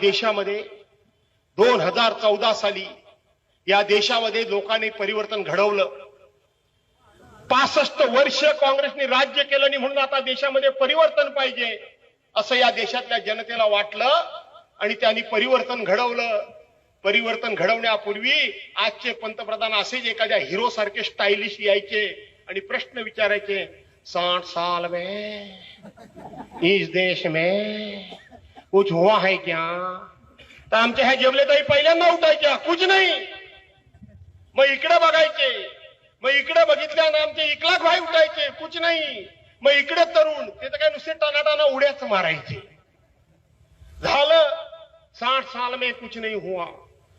देशामध्ये दोन हजार चौदा साली या देशामध्ये लोकांनी परिवर्तन घडवलं. पासष्ट वर्ष काँग्रेसने राज्य केलं नाही म्हणून आता देशामध्ये परिवर्तन पाहिजे असं या देशातल्या जनतेला वाटलं आणि त्यांनी परिवर्तन घडवलं. परिवर्तन घडवण्यापूर्वी आजचे पंतप्रधान असेच एखाद्या हिरो सारखे स्टायलिश यायचे आणि प्रश्न विचारायचे साठ साल में इस देश में कुछ हुआ है क्या? तर आमच्या ह्या जेवलेताई पहिल्यांदा उठायच्या कुछ नाही। मग इकडे बघायचे मग इकडे बघितल्यानं आमचे इकलाक भाई उठायचे कुछ नाही। मग इकडे तरुण। ते तर काय नुसते टनाटाना उड्याच मारायचे झालं साठ साल में कुछ नहीं हुआ।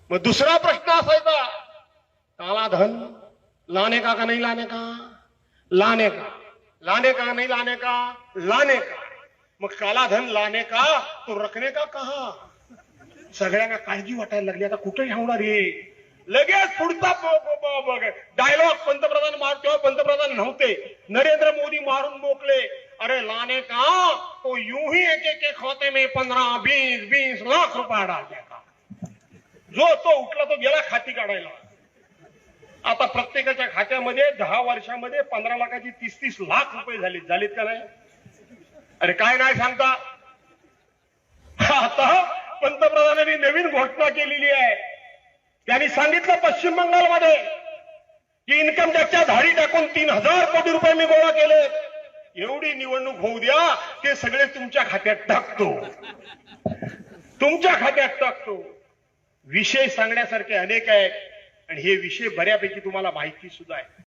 मग दुसरा प्रश्न असायचा काला धन लाने का का नाही लाने का? लाने का। लाने का नाही लाने का? लाने का। मग कालाधन लाने का तो रखने का कहा? सगळ्यांना काळजी वाटायला लागली. आता कुठे ठेवणार हे? लगेच पुढचा डायलॉग पंतप्रधान मार तेव्हा पंतप्रधान नव्हते. नरेंद्र मोदी मारून मोकले. अरे लाने का तो यूं ही एक एक एक खाते में पंधरा बीस बीस लाख रुपया डाल का? जो तो उठला तो गेला खाती काढायला. आता प्रत्येकाच्या खात्यामध्ये दहा वर्षामध्ये पंधरा लाखाची तीस तीस लाख रुपये झाले. झालेत का नाही? अरे काय नाही सांगता. आता पंतप्रधानांनी नवीन घोषणा केलेली आहे. त्यांनी सांगितलं पश्चिम बंगालमध्ये की इन्कम टॅक्सच्या धाडी टाकून तीन हजार कोटी रुपये मी गोळा केले. एवढी निवडणूक होऊ द्या ते सगळे तुमच्या खात्यात टाकतो. तुमच्या खात्यात टाकतो. विषय सांगण्यासारखे अनेक आहेत आणि हे विषय बऱ्यापैकी तुम्हाला माहिती सुद्धा आहे.